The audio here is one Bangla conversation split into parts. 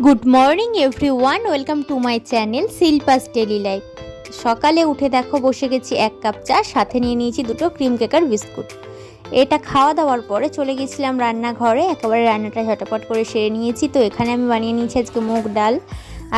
Good morning every one welcome to my channel Shilpa's daily life সকালে উঠে দেখো, বসে গেছি এক কাপ চা, সাথে নিয়ে নিয়েছি দুটো ক্রিম কেকার বিস্কুট। এটা খাওয়া দাওয়ার পরে চলে গেছিলাম রান্নাঘরে, একেবারে রান্নাটা ঝটপট করে সেরে নিয়েছি। তো এখানে আমি বানিয়ে নিয়েছি আজকে মুগ ডাল।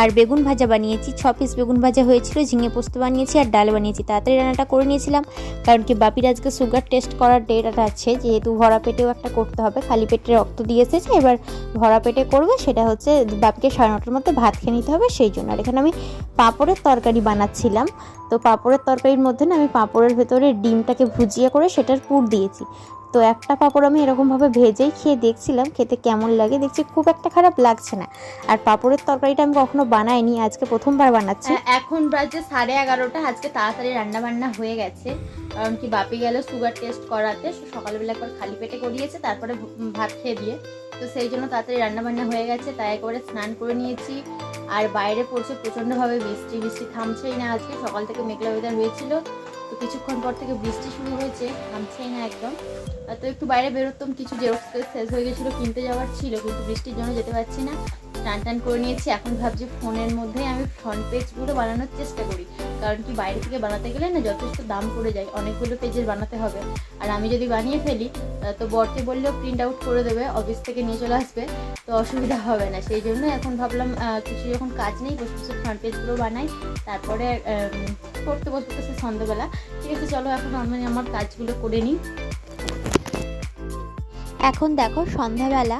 আর বেগুন ভাজা বানিয়েছি। ছ পিস বেগুন ভাজা হয়েছিল, ঝিঙে পোস্ত বানিয়েছি আর ডাল বানিয়েছি। তাড়াতাড়ি রান্নাটা করে নিয়েছিলাম, কারণ কি বাপির আজকে সুগার টেস্ট করার ডেট আছে, যেহেতু ভরা পেটেও একটা করতে হবে, খালি পেটে রক্ত দিয়ে এসেছে, এবার ভরা পেটে করবে, সেটা হচ্ছে বাপিকে সাড়ে নটার মধ্যে ভাত খেয়ে নিতে হবে, সেই জন্য। আর এখানে আমি পাঁপড়ের তরকারি বানাচ্ছিলাম, তো পাঁপড়ের তরকারির মধ্যে না আমি পাঁপড়ের ভেতরে ডিমটাকে ভুজিয়া করে সেটার পুর দিয়েছি। তো একটা পাঁপড় আমি এরকমভাবে ভেজেই খেয়ে দেখছিলাম, খেতে কেমন লাগে দেখছি খুব একটা খারাপ লাগছে না। আর পাঁপড়ের তরকারিটা আমি কখনো বানাইনি, আজকে প্রথমবার বানাচ্ছি। এখন বাজে সাড়ে এগারোটা, আজকে তাড়াতাড়ি রান্না বান্না হয়ে গেছে। কারণ কি বাপি গেল সুগার টেস্ট করাতে সকালবেলা একবার খালি পেটে করিয়েছে, তারপরে ভাত খেয়ে দিয়ে। তো সেই জন্য তাড়াতাড়ি রান্না বান্না হয়ে গেছে, তাই একেবারে স্নান করে নিয়েছি। আর বাইরে পড়ছে, প্রচণ্ডভাবে বৃষ্টি বৃষ্টি থামছেই না আজকে, সকাল থেকে মেঘলা ওয়েদার হয়েছিল। তো কিছুক্ষণ পর থেকে বৃষ্টি শুরু হয়েছে, থামছেই না একদম। তো একটু বাইরে বেরোতাম, কিছু জেরক্স শেষ হয়ে গেছিল, কিনতে যাওয়ার ছিল, কিন্তু বৃষ্টির জন্য যেতে পারছি না। টান টান করে নিয়েছি। এখন ভাবছি ফোনের মধ্যে আমি ফ্রন্ট পেজগুলো বানানোর চেষ্টা করি। কারণ কি বাইরে থেকে বানাতে গেলে না যথেষ্ট দাম পড়ে যায়। অনেকগুলো পেজের বানাতে হবে। আর আমি যদি বানিয়ে ফেলি তো বরকে বললেও প্রিন্ট আউট করে দেবে অফিস থেকে নিয়ে চলে আসবে। তো অসুবিধা হবে না। সেই জন্য এখন ভাবলাম কিছু যখন কাজ নেই, বসে বসে ফ্রন্ট পেজগুলো বানাই। তারপরে পড়তে বসতে বসে সন্ধ্যেবেলা। ঠিক আছে, চলো এখন আমি আমার কাজগুলো করে নিই। এখন দেখো সন্ধ্যাবেলা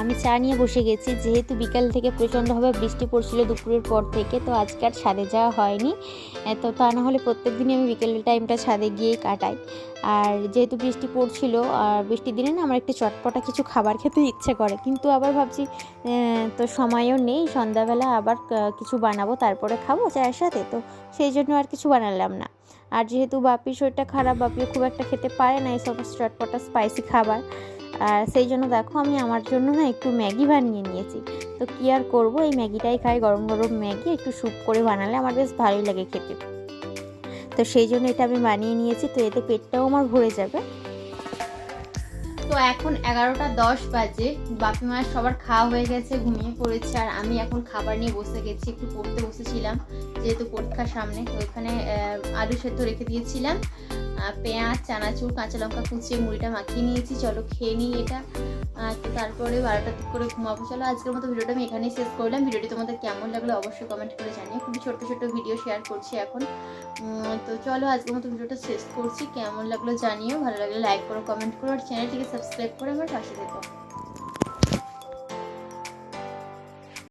আমি চা নিয়ে বসে গেছি। যেহেতু বিকাল থেকে প্রচণ্ডভাবে বৃষ্টি পড়ছিল দুপুরের পর থেকে, তো আজকে আর ছাদে যাওয়া হয়নি। তো তা না হলে প্রত্যেক দিনই আমি বিকেল টাইমটা ছাদে গিয়েই কাটাই। আর যেহেতু বৃষ্টি পড়ছিল, আর বৃষ্টির দিনে না আমার একটু চটপটা কিছু খাবার খেতে ইচ্ছে করে। কিন্তু আবার ভাবছি তো সময়ও নেই, সন্ধ্যাবেলা আবার কিছু বানাবো, তারপরে খাব চায়ের সাথে। তো সেই জন্য আর কিছু বানালাম না। আর যেহেতু বাপির শরীরটা খারাপ, বাপিও খুব একটা খেতে পারে না এইসব চটপটা স্পাইসি খাবার। আর সেই জন্য দেখো আমি আমার জন্য না একটু ম্যাগি বানিয়ে নিয়েছি। তো কী আর করব? এই ম্যাগিটাই খাই, গরম গরম ম্যাগি, একটু স্যুপ করে বানালে আমার বেশ ভালোই লাগে খেতে। তো সেই জন্য এটা আমি বানিয়ে নিয়েছি, তো এতে পেটটাও আমার ভরে যাবে। তো এখন এগারোটা দশ বাজে। বাপি মায়ের সবার খাওয়া হয়ে গেছে ঘুমিয়ে পড়েছে আর আমি এখন খাবার নিয়ে বসে গেছি একটু পড়তে বসেছিলাম যেহেতু পরীক্ষার সামনে আহ, আলু সেদ্ধ রেখে দিয়েছিলাম পেঁয়াজ চানাচুর কাঁচা লঙ্কা কুচিয়ে মুড়িটা মাখিয়ে নিয়েছি চলো খেয়ে নিই এটা তো তারপরে বারোটার দিক করে ঘুমাবো। চলো আজকের মতো ভিডিওটা আমি এখানেই শেষ করলাম। ভিডিওটি তোমাদের কেমন লাগল অবশ্যই কমেন্ট করে জানিও। খুবই ছোট্ট ছোট্ট ভিডিও শেয়ার করছি এখন। তো চলো আজকের মতো ভিডিওটা শেষ করছি। কেমন লাগল জানিও। ভালো লাগলে লাইক করো কমেন্ট করো আর চ্যানেলটিকে সাবস্ক্রাইব করে আমার পাশে থেকো।